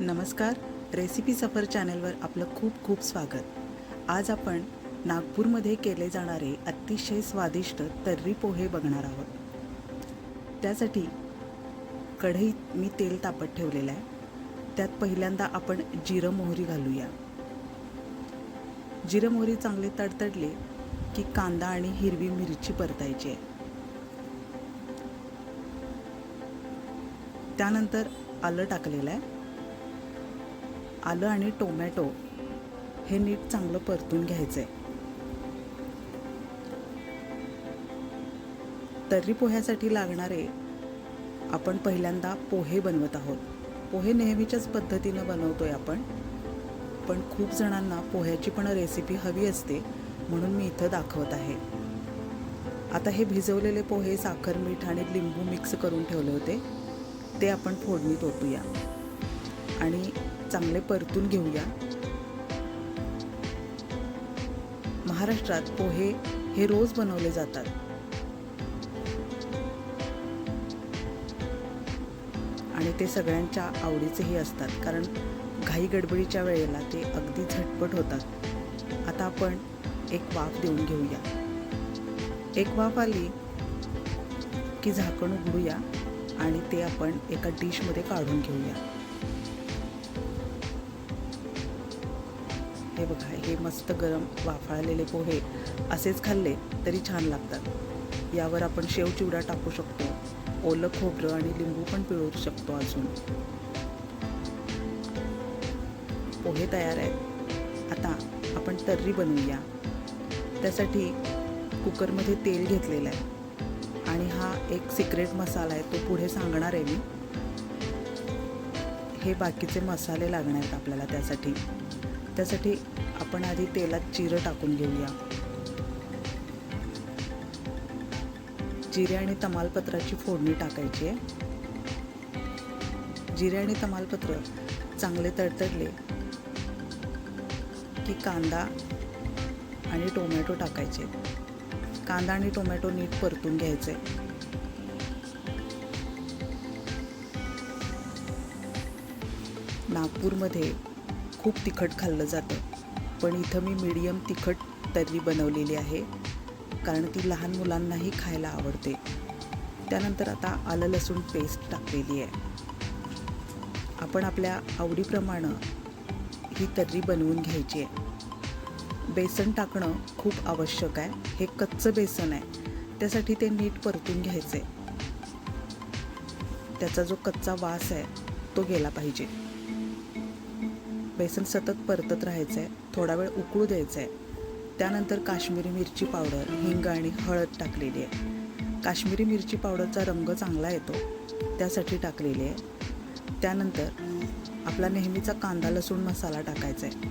नमस्कार रेसिपी सफर चॅनलवर आपलं खूप खूप स्वागत. आज आपण नागपूरमध्ये केले जाणारे अतिशय स्वादिष्ट तर्री पोहे बघणार आहोत. त्यासाठी कढईत मी तेल तापत ठेवलेलं आहे. त्यात पहिल्यांदा आपण जिरं मोहरी घालूया. जिरं मोहरी चांगले तडतडले की कांदा आणि हिरवी मिरची परतायची आहे. त्यानंतर आलं टाकलेलं आहे. आलं आणि टोमॅटो हे नीट चांगलं परतून घ्यायचं आहे तर्री पोह्यासाठी लागणारे आपण पहिल्यांदा पोहे बनवत आहोत. पोहे नेहमीच्याच पद्धतीनं बनवतोय आपण. पण खूप जणांना पोह्याची पण रेसिपी हवी असते म्हणून मी इथं दाखवत आहे. आता हे भिजवलेले पोहे साखर मीठ आणि लिंबू मिक्स करून ठेवले होते. ते आपण फोडणीत ओतूया. आणि चांगले परतून घेऊया. महाराष्ट्रात पोहे हे रोज बनवले जातात. आणि ते सगळ्यांच्या आवडीचेही असतात कारण घाई गडबडीच्या वेळेला ते अगदी झटपट होतात. आता आपण एक वाफ देऊन घेऊया. एक वाफ आली की झाकण उघडूया आणि ते आपण एका डिशमध्ये काढून घेऊया. हे बघा हे मस्त गरम वाफाळलेले पोहे असेच खाल्ले तरी छान लागतात. यावर आपण शेव चिवडा टाकू शकतो ओलं खोबरं आणि लिंबू पण पिळू शकतो अजून. पोहे तयार आहेत. आता आपण तर्री बनवूया. त्यासाठी कुकरमध्ये तेल घेतलेलं आहे. आणि हा एक सिक्रेट मसाला आहे तो पुढे सांगणार आहे मी. हे बाकीचे मसाले लागणार आहेत आपल्याला त्यासाठी. त्यासाठी आपण आधी तेलात जिरं टाकून घेऊया. जिरे आणि तमालपत्राची फोडणी टाकायची आहे. जिरे आणि तमालपत्र चांगले तडतडले की कांदा आणि टोमॅटो टाकायचे. कांदा आणि टोमॅटो नीट परतून घ्यायचे. नागपूरमध्ये खूप तिखट खाल्लं जातं. पण इथं मी मीडियम तिखट तर्री बनवलेली आहे कारण ती लहान मुलांनाही खायला आवडते. त्यानंतर आता आलं लसूण पेस्ट टाकलेली आहे. आपण आपल्या आवडीप्रमाणे ही तर्री बनवून घ्यायची आहे. बेसन टाकणं खूप आवश्यक आहे. हे कच्चं बेसन आहे. त्यासाठी ते नीट परतून घ्यायचं आहे त्याचा जो कच्चा वास आहे तो गेला पाहिजे. बेसन सतत परतत राहायचं आहे थोडा वेळ उकळू द्यायचं आहे त्यानंतर काश्मीरी मिरची पावडर हिंग आणि हळद टाकलेली आहे. काश्मीरी मिरची पावडरचा रंग चांगला येतो त्यासाठी टाकलेली आहे. त्यानंतर आपला नेहमीचा कांदा लसूण मसाला टाकायचा आहे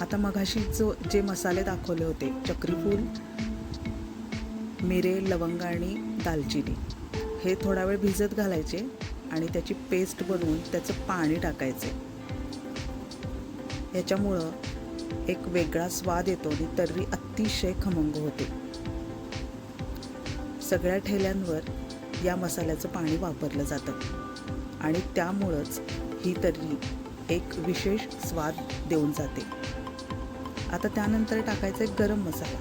आता मघाशी जो जे मसाले दाखवले होते चक्रीफूल मिरे लवंग आणि दालचिनी हे थोडा वेळ भिजत घालायचे आणि त्याची पेस्ट बनवून त्याचं पाणी टाकायचे. याच्यामुळं एक वेगळा स्वाद येतो आणि तर्री अतिशय खमंग होते. सगळ्या ठेल्यांवर या मसाल्याचं पाणी वापरलं जातं आणि त्यामुळंच ही तर्री एक विशेष स्वाद देऊन जाते. आता त्यानंतर टाकायचा एक गरम मसाला.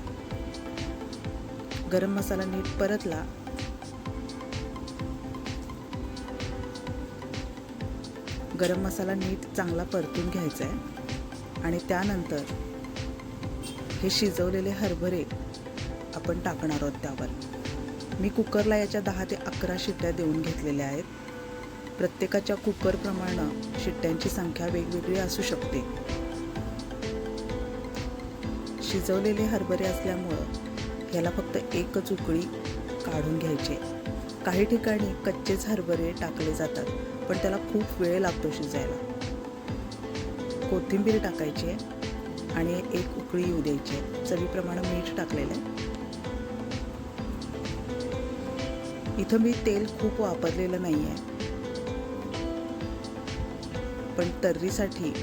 गरम मसाला नीट परतला. गरम मसाला नीट चांगला परतून घ्यायचा आहे आणि त्यानंतर हे शिजवलेले हरभरे आपण टाकणार आहोत त्यावर. मी कुकरला याच्या दहा ते अकरा शिट्ट्या देऊन घेतलेल्या आहेत. प्रत्येकाच्या कुकरप्रमाणे शिट्ट्यांची संख्या वेगवेगळी असू शकते. शिजवलेले हरभरे असल्यामुळं ह्याला फक्त एकच उकळी काढून घ्यायची. काही ठिकाणी कच्चेच हरभरे टाकले जातात पण त्याला खूप वेळ लागतो शिजायला. कोथिंबीर टाकायची आहे आणि एक उकळी येऊ द्यायची आहे. चवीप्रमाणे मीठ टाकलेलं आहे. इथं मी तेल खूप वापरलेलं नाही आहे. पण तर्रीसाठी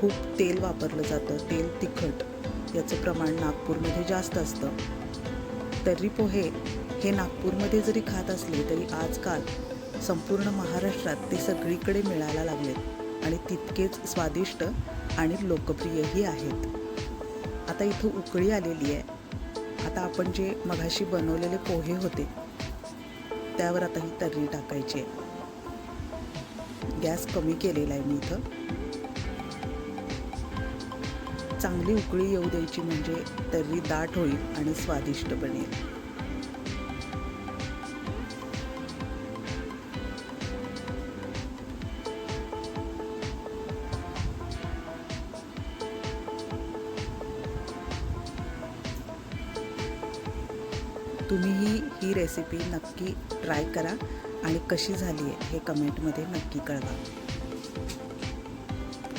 खूप तेल वापरलं जातं. तेल तिखट याचं प्रमाण नागपूरमध्ये जास्त असतं. तर्री पोहे हे नागपूरमध्ये जरी खात असले तरी आजकाल संपूर्ण महाराष्ट्रात ते सगळीकडे मिळायला लागलेत. आणि तितकेच स्वादिष्ट आणि लोकप्रियही आहेत. आता इथं उकळी आलेली आहे. आता आपण जे मघाशी बनवलेले पोहे होते त्यावर आता ही तर्री टाकायची आहे. गॅस कमी केलेला आहे मी इथं. चांगली उकळी येऊ द्यायची म्हणजे तर्री दाट होईल आणि स्वादिष्ट बनेल. तुम्हीही ही रेसिपी नक्की ट्राय करा आणि कशी झाली आहे हे कमेंटमध्ये नक्की कळवा.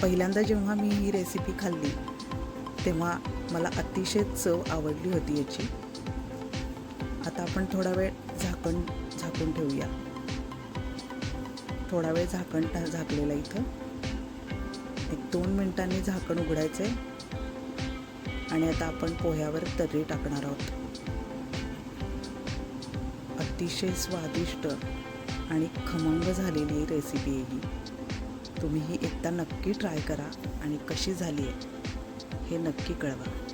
पहिल्यांदा जेव्हा मी ही रेसिपी खाल्ली तेव्हा मला अतिशय चव आवडली होती याची. आता आपण थोडा वेळ झाकण झाकून ठेवूया. थोडा वेळ झाकण टा झाकलेलं इथं. एक दोन मिनिटांनी झाकण उघडायचं आहे आणि आता आपण पोह्यावर तर्री टाकणार आहोत. अतिशय स्वादिष्ट आणि खमंग झालेली रेसिपी आहे ही. तुम्ही ही एकदा नक्की ट्राय करा आणि कशी झाली आहे हे नक्की कळवा.